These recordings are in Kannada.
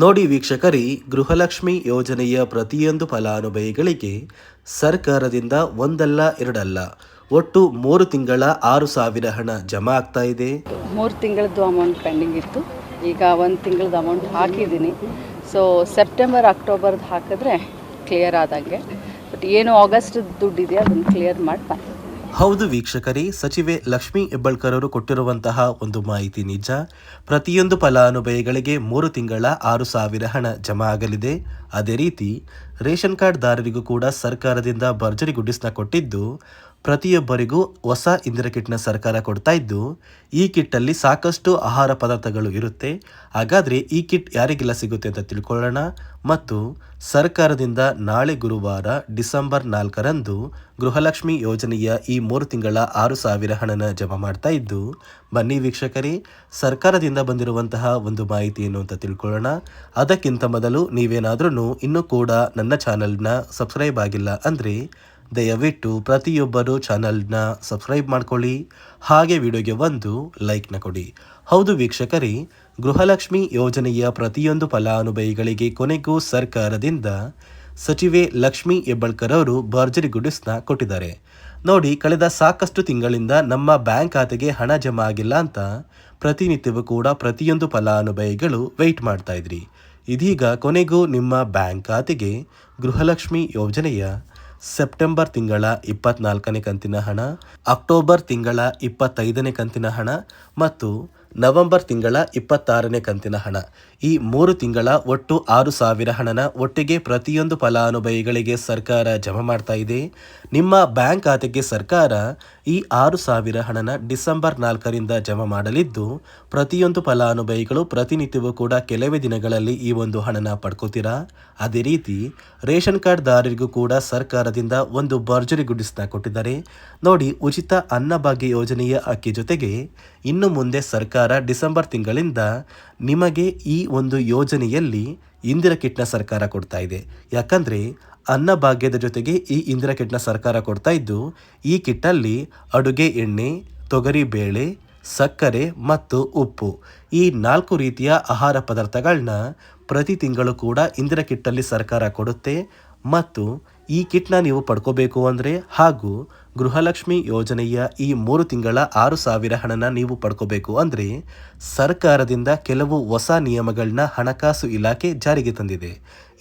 ನೋಡಿ ವೀಕ್ಷಕರಿ, ಗೃಹಲಕ್ಷ್ಮಿ ಯೋಜನೆಯ ಪ್ರತಿಯೊಂದು ಫಲಾನುಭವಿಗಳಿಗೆ ಸರ್ಕಾರದಿಂದ ಒಂದಲ್ಲ, ಎರಡಲ್ಲ, ಒಟ್ಟು ಮೂರು ತಿಂಗಳ ಆರು ಸಾವಿರ ಹಣ ಜಮಾ ಆಗ್ತಾ ಇದೆ. ಮೂರು ತಿಂಗಳದ್ದು ಅಮೌಂಟ್ ಪೆಂಡಿಂಗ್ ಇತ್ತು. ಈಗ ಒಂದು ತಿಂಗಳದ್ದು ಅಮೌಂಟ್ ಹಾಕಿದ್ದೀನಿ. ಸೊ ಸೆಪ್ಟೆಂಬರ್ ಅಕ್ಟೋಬರ್ದು ಹಾಕಿದ್ರೆ ಕ್ಲಿಯರ್ ಆದಂಗೆ. ಬಟ್ ಏನು ಆಗಸ್ಟ್ ದುಡ್ಡಿದೆ ಅದನ್ನು ಕ್ಲಿಯರ್ ಮಾಡಿ ಹೌದು ವೀಕ್ಷಕರೇ, ಸಚಿವೆ ಲಕ್ಷ್ಮೀ ಹೆಬ್ಬಾಳ್ಕರ್ ಅವರು ಕೊಟ್ಟಿರುವಂತಹ ಒಂದು ಮಾಹಿತಿ ನಿಜ. ಪ್ರತಿಯೊಂದು ಫಲಾನುಭವಿಗಳಿಗೆ ಮೂರು ತಿಂಗಳ ಆರು ಸಾವಿರ ಹಣ ಜಮಾ ಆಗಲಿದೆ. ಅದೇ ರೀತಿ, ರೇಷನ್ ಕಾರ್ಡ್ದಾರರಿಗೂ ಕೂಡ ಸರ್ಕಾರದಿಂದ ಭರ್ಜರಿ ಗುಡ್ಡಿಸ್ನ ಕೊಟ್ಟಿದ್ದು ಪ್ರತಿಯೊಬ್ಬರಿಗೂ ಹೊಸ ಇಂದಿರ ಕಿಟ್ನ ಸರ್ಕಾರ ಕೊಡ್ತಾ ಇದ್ದು, ಈ ಕಿಟ್ಟಲ್ಲಿ ಸಾಕಷ್ಟು ಆಹಾರ ಪದಾರ್ಥಗಳು ಇರುತ್ತೆ. ಹಾಗಾದರೆ ಈ ಕಿಟ್ ಯಾರಿಗೆಲ್ಲ ಸಿಗುತ್ತೆ ಅಂತ ತಿಳ್ಕೊಳ್ಳೋಣ. ಮತ್ತು ಸರ್ಕಾರದಿಂದ ನಾಳೆ ಗುರುವಾರ ಡಿಸೆಂಬರ್ ನಾಲ್ಕರಂದು ಗೃಹಲಕ್ಷ್ಮಿ ಯೋಜನೆಯ ಈ ಮೂರು ತಿಂಗಳ ಆರು ಸಾವಿರ ಹಣನ ಜಮಾ ಮಾಡ್ತಾ ಇದ್ದು, ಬನ್ನಿ ವೀಕ್ಷಕರೇ, ಸರ್ಕಾರದಿಂದ ಬಂದಿರುವಂತಹ ಒಂದು ಮಾಹಿತಿ ಏನು ಅಂತ ತಿಳ್ಕೊಳ್ಳೋಣ. ಅದಕ್ಕಿಂತ ಮೊದಲು ನೀವೇನಾದ್ರೂ ಇನ್ನೂ ಕೂಡ ನನ್ನ ಚಾನಲ್ನ ಸಬ್ಸ್ಕ್ರೈಬ್ ಆಗಿಲ್ಲ ಅಂದರೆ ದಯವಿಟ್ಟು ಪ್ರತಿಯೊಬ್ಬರು ಚಾನಲ್ನ ಸಬ್ಸ್ಕ್ರೈಬ್ ಮಾಡ್ಕೊಳ್ಳಿ, ಹಾಗೆ ವಿಡಿಯೋಗೆ ಒಂದು ಲೈಕ್ನ ಕೊಡಿ. ಹೌದು ವೀಕ್ಷಕರೇ, ಗೃಹಲಕ್ಷ್ಮಿ ಯೋಜನೆಯ ಪ್ರತಿಯೊಂದು ಫಲಾನುಭವಿಗಳಿಗೆ ಕೊನೆಗೂ ಸರ್ಕಾರದಿಂದ ಸಚಿವೆ ಲಕ್ಷ್ಮಿ ಹೆಬ್ಬಳ್ಕರ್ ಅವರು ಭರ್ಜರಿ ಗುಡಿಸ್ನ ಕೊಟ್ಟಿದ್ದಾರೆ. ನೋಡಿ, ಕಳೆದ ಸಾಕಷ್ಟು ತಿಂಗಳಿಂದ ನಮ್ಮ ಬ್ಯಾಂಕ್ ಖಾತೆಗೆ ಹಣ ಜಮಾ ಆಗಿಲ್ಲ ಅಂತ ಪ್ರತಿನಿತ್ಯವೂ ಕೂಡ ಪ್ರತಿಯೊಂದು ಫಲಾನುಭವಿಗಳು ವೆಯ್ಟ್ ಮಾಡ್ತಾ ಇದ್ರಿ. ಇದೀಗ ಕೊನೆಗೂ ನಿಮ್ಮ ಬ್ಯಾಂಕ್ ಖಾತೆಗೆ ಗೃಹಲಕ್ಷ್ಮಿ ಯೋಜನೆಯ ಸೆಪ್ಟೆಂಬರ್ ತಿಂಗಳ ಇಪ್ಪತ್ನಾಲ್ಕನೇ ಕಂತಿನ ಹಣ ಅಕ್ಟೋಬರ್ ತಿಂಗಳ ಇಪ್ಪತ್ತೈದನೇ ಕಂತಿನ ಹಣ ಮತ್ತು ನವೆಂಬರ್ ತಿಂಗಳ ಇಪ್ಪತ್ತಾರನೇ ಕಂತಿನ ಹಣ. ಈ ಮೂರು ತಿಂಗಳ ಒಟ್ಟು ಆರು ಸಾವಿರ ಹಣನ ಒಟ್ಟಿಗೆ ಪ್ರತಿಯೊಂದು ಫಲಾನುಭವಿಗಳಿಗೆ ಸರ್ಕಾರ ಜಮಾ ಮಾಡ್ತಾ ಇದೆ. ನಿಮ್ಮ ಬ್ಯಾಂಕ್ ಖಾತೆಗೆ ಸರ್ಕಾರ ಈ ಆರು ಸಾವಿರ ಹಣನ ಡಿಸೆಂಬರ್ ನಾಲ್ಕರಿಂದ ಜಮಾ ಮಾಡಲಿದ್ದು, ಪ್ರತಿಯೊಂದು ಫಲಾನುಭವಿಗಳು ಪ್ರತಿನಿತ್ಯವೂ ಕೂಡ ಕೆಲವೇ ದಿನಗಳಲ್ಲಿ ಈ ಒಂದು ಹಣನ ಪಡ್ಕೋತೀರಾ? ಅದೇ ರೀತಿ, ರೇಷನ್ ಕಾರ್ಡ್ದಾರರಿಗೂ ಕೂಡ ಸರ್ಕಾರದಿಂದ ಒಂದು ಭರ್ಜರಿ ಗುಡಿಸ್ನ ಕೊಟ್ಟಿದ್ದಾರೆ. ನೋಡಿ, ಉಚಿತ ಅನ್ನಭಾಗ್ಯ ಯೋಜನೆಯ ಅಕ್ಕಿ ಜೊತೆಗೆ ಇನ್ನು ಮುಂದೆ ಸರ್ಕಾರ ಡಿಸೆಂಬರ್ ತಿಂಗಳಿಂದ ನಿಮಗೆ ಈ ಒಂದು ಯೋಜನೆಯಲ್ಲಿ ಇಂದಿರ ಕಿಟ್ನ ಸರ್ಕಾರ ಕೊಡ್ತಾ ಇದೆ. ಯಾಕಂದರೆ ಅನ್ನಭಾಗ್ಯದ ಜೊತೆಗೆ ಈ ಇಂದಿರ ಕಿಟ್ನ ಸರ್ಕಾರ ಕೊಡ್ತಾ ಇದ್ದು, ಈ ಕಿಟ್ಟಲ್ಲಿ ಅಡುಗೆ ಎಣ್ಣೆ, ತೊಗರಿ ಬೇಳೆ, ಸಕ್ಕರೆ ಮತ್ತು ಉಪ್ಪು ಈ ನಾಲ್ಕು ರೀತಿಯ ಆಹಾರ ಪದಾರ್ಥಗಳನ್ನ ಪ್ರತಿ ತಿಂಗಳು ಕೂಡ ಇಂದಿರ ಕಿಟ್ಟಲ್ಲಿ ಸರ್ಕಾರ ಕೊಡುತ್ತೆ. ಮತ್ತು ಈ ಕಿಟ್ನ ನೀವು ಪಡ್ಕೋಬೇಕು ಅಂದರೆ ಹಾಗೂ ಗೃಹಲಕ್ಷ್ಮಿ ಯೋಜನೆಯ ಈ ಮೂರು ತಿಂಗಳ ಆರು ಸಾವಿರ ಹಣನ ನೀವು ಪಡ್ಕೋಬೇಕು ಅಂದರೆ ಸರ್ಕಾರದಿಂದ ಕೆಲವು ಹೊಸ ನಿಯಮಗಳನ್ನ ಹಣಕಾಸು ಇಲಾಖೆ ಜಾರಿಗೆ ತಂದಿದೆ.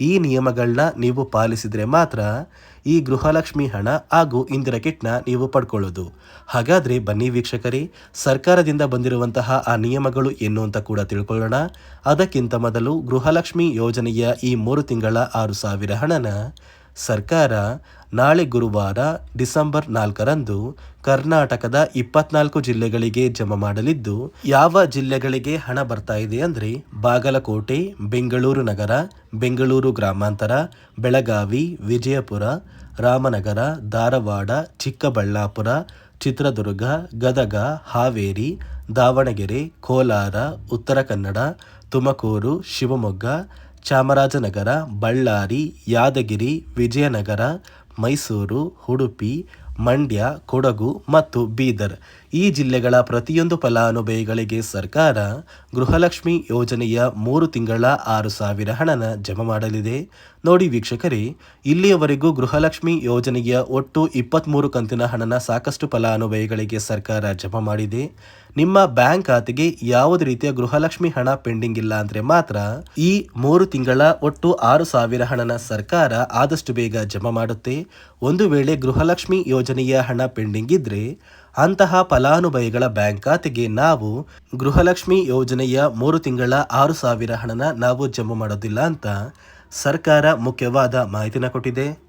ಈ ನಿಯಮಗಳನ್ನ ನೀವು ಪಾಲಿಸಿದರೆ ಮಾತ್ರ ಈ ಗೃಹಲಕ್ಷ್ಮಿ ಹಣ ಹಾಗೂ ಇಂದಿರಾ ಕಿಟ್ನ ನೀವು ಪಡ್ಕೊಳ್ಳೋದು. ಹಾಗಾದರೆ ಬನ್ನಿ ವೀಕ್ಷಕರೇ, ಸರ್ಕಾರದಿಂದ ಬಂದಿರುವಂತಹ ಆ ನಿಯಮಗಳು ಏನು ಅಂತ ಕೂಡ ತಿಳ್ಕೊಳ್ಳೋಣ. ಅದಕ್ಕಿಂತ ಮೊದಲು ಗೃಹಲಕ್ಷ್ಮಿ ಯೋಜನೆಯ ಈ ಮೂರು ತಿಂಗಳ ಆರು ಸಾವಿರ ಹಣನ ಸರ್ಕಾರ ನಾಳೆ ಗುರುವಾರ ಡಿಸೆಂಬರ್ ನಾಲ್ಕರಂದು ಕರ್ನಾಟಕದ ಇಪ್ಪತ್ನಾಲ್ಕು ಜಿಲ್ಲೆಗಳಿಗೆ ಜಮಾ ಮಾಡಲಿದ್ದು, ಯಾವ ಜಿಲ್ಲೆಗಳಿಗೆ ಹಣ ಬರ್ತಾ ಇದೆ ಅಂದರೆ ಬಾಗಲಕೋಟೆ, ಬೆಂಗಳೂರು ನಗರ, ಬೆಂಗಳೂರು ಗ್ರಾಮಾಂತರ, ಬೆಳಗಾವಿ, ವಿಜಯಪುರ, ರಾಮನಗರ, ಧಾರವಾಡ, ಚಿಕ್ಕಬಳ್ಳಾಪುರ, ಚಿತ್ರದುರ್ಗ, ಗದಗ, ಹಾವೇರಿ, ದಾವಣಗೆರೆ, ಕೋಲಾರ, ಉತ್ತರ ಕನ್ನಡ, ತುಮಕೂರು, ಶಿವಮೊಗ್ಗ, ಚಾಮರಾಜನಗರ, ಬಳ್ಳಾರಿ, ಯಾದಗಿರಿ, ವಿಜಯನಗರ ಮೈಸೂರು, ಉಡುಪಿ, ಮಂಡ್ಯ, ಕೊಡಗು ಮತ್ತು ಬೀದರ್. ಈ ಜಿಲ್ಲೆಗಳ ಪ್ರತಿಯೊಂದು ಫಲಾನುಭವಿಗಳಿಗೆ ಸರ್ಕಾರ ಗೃಹಲಕ್ಷ್ಮಿ ಯೋಜನೆಯ ಮೂರು ತಿಂಗಳ ಆರು ಸಾವಿರ ಹಣನ ಜಮಾ ಮಾಡಲಿದೆ. ನೋಡಿ ವೀಕ್ಷಕರೇ, ಇಲ್ಲಿಯವರೆಗೂ ಗೃಹಲಕ್ಷ್ಮಿ ಯೋಜನೆಯ ಒಟ್ಟು ಇಪ್ಪತ್ತ್ಮೂರು ಕಂತಿನ ಹಣನ ಸಾಕಷ್ಟು ಫಲಾನುಭವಿಗಳಿಗೆ ಸರ್ಕಾರ ಜಮಾ ಮಾಡಿದೆ. ನಿಮ್ಮ ಬ್ಯಾಂಕ್ ಖಾತೆಗೆ ಯಾವುದೇ ರೀತಿಯ ಗೃಹಲಕ್ಷ್ಮಿ ಹಣ ಪೆಂಡಿಂಗ್ ಇಲ್ಲ ಅಂದ್ರೆ ಮಾತ್ರ ಈ ಮೂರು ತಿಂಗಳ ಒಟ್ಟು ಆರು ಸಾವಿರ ಹಣನ ಸರ್ಕಾರ ಆದಷ್ಟು ಬೇಗ ಜಮಾ ಮಾಡುತ್ತೆ. ಒಂದು ವೇಳೆ ಗೃಹಲಕ್ಷ್ಮಿ ಯೋಜನೆಯ ಹಣ ಪೆಂಡಿಂಗ್ ಇದ್ರೆ ಅಂತಹ ಫಲಾನುಭವಿಗಳ ಬ್ಯಾಂಕ್ ಖಾತೆಗೆ ನಾವು ಗೃಹಲಕ್ಷ್ಮಿ ಯೋಜನೆಯ ಮೂರು ತಿಂಗಳ ಆರು ಸಾವಿರ ಹಣನ ನಾವು ಜಮಾ ಮಾಡೋದಿಲ್ಲ ಅಂತ ಸರ್ಕಾರ ಮುಖ್ಯವಾದ ಮಾಹಿತಿನ ಕೊಟ್ಟಿದೆ.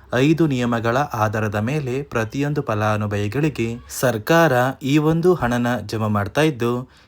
ಐದು ನಿಯಮಗಳ ಆಧಾರದ ಮೇಲೆ ಪ್ರತಿಯೊಂದು ಫಲಾನುಭವಿಗಳಿಗೆ ಸರ್ಕಾರ ಈ ಒಂದು ಹಣನ ಜಮಾ ಮಾಡ್ತಾ ಇದ್ದು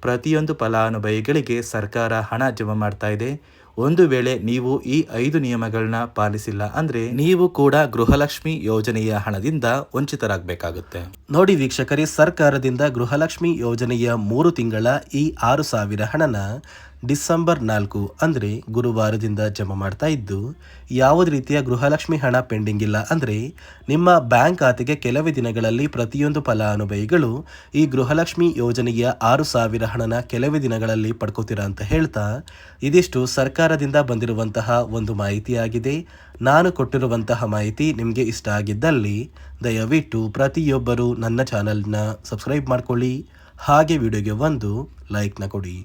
ಪ್ರತಿಯೊಂದು ಫಲಾನುಭವಿಗಳಿಗೆ ಸರ್ಕಾರ ಹಣ ಜಮಾ ಮಾಡ್ತಾ ಇದೆ. ಒಂದು ವೇಳೆ ನೀವು ಈ ಐದು ನಿಯಮಗಳನ್ನ ಪಾಲಿಸಿಲ್ಲ ಅಂದ್ರೆ ನೀವು ಕೂಡ ಗೃಹಲಕ್ಷ್ಮಿ ಯೋಜನೆಯ ಹಣದಿಂದ ವಂಚಿತರಾಗಬೇಕಾಗುತ್ತೆ. ನೋಡಿ ವೀಕ್ಷಕರೇ, ಸರ್ಕಾರದಿಂದ ಗೃಹಲಕ್ಷ್ಮಿ ಯೋಜನೆಯ ಮೂರು ತಿಂಗಳ ಈ ಆರು ಸಾವಿರ ಹಣನ ಡಿಸೆಂಬರ್ ನಾಲ್ಕು ಅಂದರೆ ಗುರುವಾರದಿಂದ ಜಮಾ ಮಾಡ್ತಾ ಇದ್ದು ಯಾವುದೇ ರೀತಿಯ ಗೃಹಲಕ್ಷ್ಮಿ ಹಣ ಪೆಂಡಿಂಗ್ ಇಲ್ಲ ಅಂದರೆ ನಿಮ್ಮ ಬ್ಯಾಂಕ್ ಖಾತೆಗೆ ಕೆಲವೇ ದಿನಗಳಲ್ಲಿ ಪ್ರತಿಯೊಂದು ಫಲಾನುಭವಿಗಳು ಈ ಗೃಹಲಕ್ಷ್ಮಿ ಯೋಜನೆಯ ಆರು ಸಾವಿರ ಹಣನ ಕೆಲವೇ ದಿನಗಳಲ್ಲಿ ಪಡ್ಕೋತೀರಾ ಅಂತ ಹೇಳ್ತಾ, ಇದಿಷ್ಟು ಸರ್ಕಾರದಿಂದ ಬಂದಿರುವಂತಹ ಒಂದು ಮಾಹಿತಿಯಾಗಿದೆ. ನಾನು ಕೊಟ್ಟಿರುವಂತಹ ಮಾಹಿತಿ ನಿಮಗೆ ಇಷ್ಟ ಆಗಿದ್ದಲ್ಲಿ ದಯವಿಟ್ಟು ಪ್ರತಿಯೊಬ್ಬರು ನನ್ನ ಚಾನಲ್ನ ಸಬ್ಸ್ಕ್ರೈಬ್ ಮಾಡ್ಕೊಳ್ಳಿ. ಹಾಗೆ ವಿಡಿಯೋಗೆ ಒಂದು ಲೈಕ್ನ ಕೊಡಿ.